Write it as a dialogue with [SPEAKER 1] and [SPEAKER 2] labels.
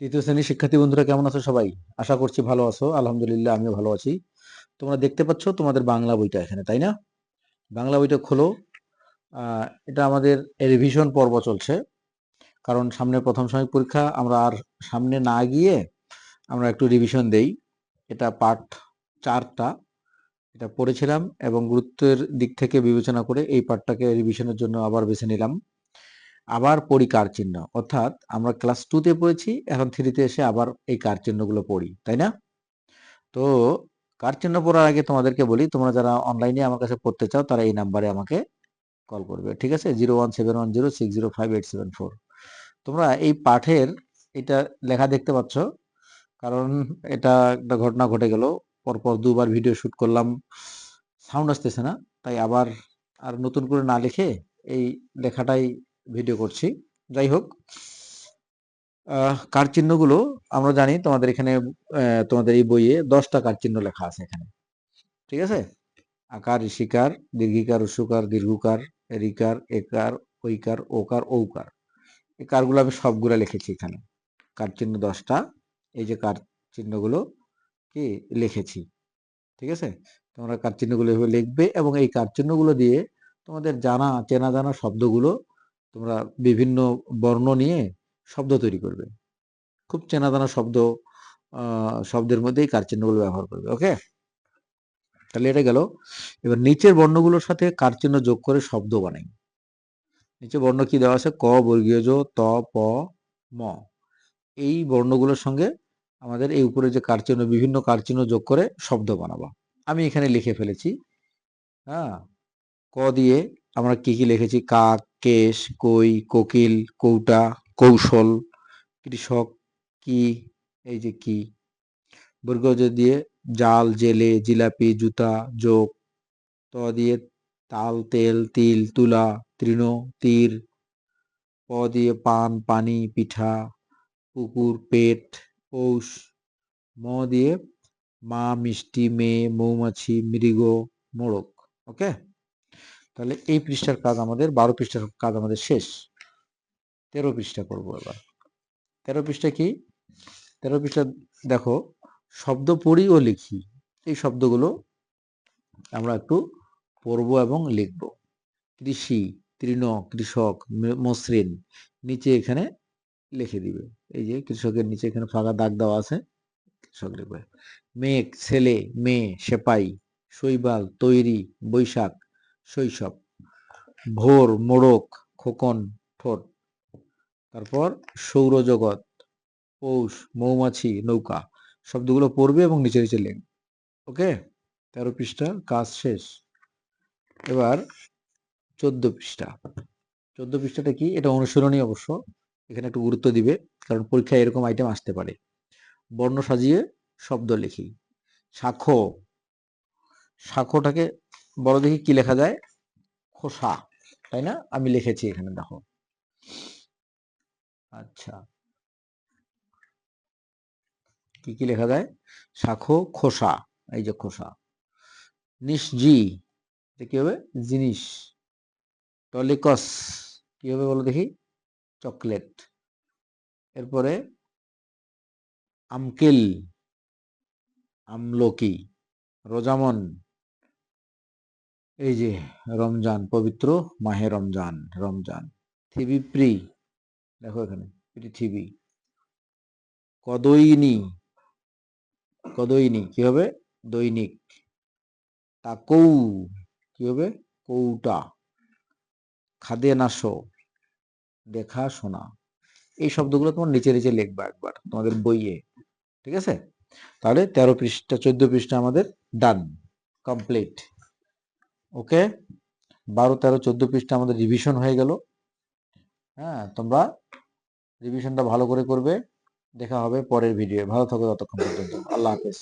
[SPEAKER 1] তৃতীয় শ্রেণির শিক্ষার্থী বন্ধুরা, কেমন আছো সবাই? আশা করছি ভালো আছো। আলহামদুলিল্লাহ, আমিও ভালো আছি। তোমরা দেখতে পাচ্ছ তোমাদের বাংলা বইটা এখানে, তাই না? বাংলা বইটা খোলো। এটা আমাদের রিভিশন পর্ব চলছে। কারণ সামনে প্রথম সাময়িক পরীক্ষা, আমরা আর সামনে না গিয়ে আমরা একটু রিভিশন দেই। এটা পার্ট চারটা, এটা পড়েছিলাম এবং গুরুত্বের দিক থেকে বিবেচনা করে এই পার্টটাকে রিভিশনের জন্য আবার বেছে নিলাম। আবার পড়ি কার চিহ্ন। অর্থাৎ আমরা ক্লাস টুতে পড়েছি, এখন থ্রিতে এসে আবার এই কার চিহ্নগুলো পড়ি, তাই না? তো কার চিহ্ন পড়ার আগে তোমাদেরকে বলি, তোমরা যারা অনলাইনে আমার কাছে পড়তে চাও, তারা এই নাম্বারে আমাকে কল করবে, ঠিক আছে? Zero one seven one zero six zero five eight seven four তোমরা এই পাঠের এটা লেখা দেখতে পাচ্ছ, কারণ এটা একটা ঘটনা ঘটে গেল, পরপর দুবার ভিডিও শুট করলাম সাউন্ড আসতেছে না, তাই আবার আর নতুন করে না লিখে এই লেখাটাই ভিডিও করছি। যাই হোক কার চিহ্নগুলো আমরা জানি তোমাদের এখানে তোমাদের এই বইয়ে দশটা কার চিহ্ন লেখা আছে এখানে। ঠিক আছে? আকার, ঋষিকার, দীর্ঘিকার উসুকার দীর্ঘকার রিকার একার, ঐকার, ওকার, ঔকার। এই কারগুলো আমি সবগুলো লিখেছি এখানে। কার চিহ্ন দশটা, এই যে কার চিহ্নগুলো কি লিখেছি। ঠিক আছে? তোমরা কার চিহ্নগুলো এভাবে লিখবে এবং এই কার চিহ্নগুলো দিয়ে তোমাদের জানা, চেনা জানা শব্দগুলো তোমরা বিভিন্ন বর্ণ নিয়ে শব্দ তৈরি করবে। খুব চেনা জানা শব্দ শব্দের মধ্যেই কার চিহ্নগুলো ব্যবহার করবে, ওকে? তাহলে এটা গেল। এবার নিচের বর্ণগুলোর সাথে কার চিহ্ন যোগ করে শব্দ বানাই। নিচে বর্ণ কি দেওয়া আছে? ক, বর্গীয় জ, ত, প, ম। এই বর্ণগুলোর সঙ্গে আমাদের এই উপরে যে কার চিহ্ন বিভিন্ন কার চিহ্ন যোগ করে শব্দ বানাবো। আমি এখানে লিখে ফেলেছি হ্যাঁ? ক দিয়ে আমরা কি কি লিখেছি? কাক কেশ, কই, কোকিল, কৌটা, কৌশল, কৃষক, কি, এই যে কি? বর্গজ দিয়ে জাল, জেলে, জিলাপি, জুতা যোগ ত দিয়ে তাল, তেল, তিল, তুলা, তৃণ, তীর, প দিয়ে পান, পানি, পিঠা, পুকুর, পেট, পৌষ, ম দিয়ে মা, মিষ্টি, মেয়ে, মৌমাছি, মৃগ, মোড়ক, ওকে? তাহলে এই পৃষ্ঠার কাজ আমাদের, বারো পৃষ্ঠার কাজ আমাদের শেষ। তেরো পৃষ্ঠা করব এবার। তেরো পৃষ্ঠা কি? তেরো পৃষ্ঠা দেখো, শব্দ পড়ি ও লিখি। এই শব্দগুলো আমরা একটু পড়ব এবং লিখব। কৃষি তৃণ কৃষক মসৃণ, নিচে এখানে লিখে দিবে। এই যে কৃষকের নিচে এখানে ফাঁকা দাগ দেওয়া আছে, কৃষক লিখবে। মেঘ, ছেলে, মেয়ে, সেপাই, শৈবাল, তৈরি, বৈশাখ শৈশব, ভোর, মোড়ক, খোকন, ঠোঁট। তারপর সৌরজগৎ, পৌষ, মৌমাছি, নৌকা, শব্দগুলো পড়বে এবং নিচে নিচে লিখবে। ওকে? তেরো পৃষ্ঠা, কাজ শেষ। এবার চোদ্দ পৃষ্ঠা। চোদ্দ পৃষ্ঠাটা কি? এটা অনুসরণী অবশ্য। এখানে একটু গুরুত্ব দিবে, কারণ পরীক্ষায় এরকম আইটেম আসতে পারে। বর্ণ সাজিয়ে শব্দ লিখি। শাখো শাখোটাকে বড় দেখি কি লেখা যায়? খোসা, তাই না? আমি লিখেছি এখানে, দেখো। আচ্ছা। কি কি লেখা যায়? শাখো, খোসা, এই যে খোসা। নিসজি কি হবে? জিনিস। টলিকস, কি হবে বলো দেখি? চকলেট। এরপরে আমকেল, আমলকি, রোজামন। এই যে রমজান, পবিত্র মাহে রমজান রমজান। থিবিপ্রি দেখো এখানে পৃথিবী কদইনি কদইনি, কি হবে? দৈনিক। তাকৌ, কি হবে? কৌটা। খাদে নাশো, দেখা শোনা। এই শব্দগুলো তোমার নিচে নিচে লিখবা একবার, তোমাদের বইয়ে। ঠিক আছে? তাহলে তেরো পৃষ্ঠা, চোদ্দ পৃষ্ঠা আমাদের ডান কমপ্লিট ওকে? বারো, তেরো, চোদ্দ পৃষ্ঠা আমাদের রিভিশন হয়ে গেল। হ্যাঁ তোমরা রিভিশনটা ভালো করে করবে। দেখা হবে পরের ভিডিও ভালো থাকো ততক্ষণ পর্যন্ত। আল্লাহ হাফেজ।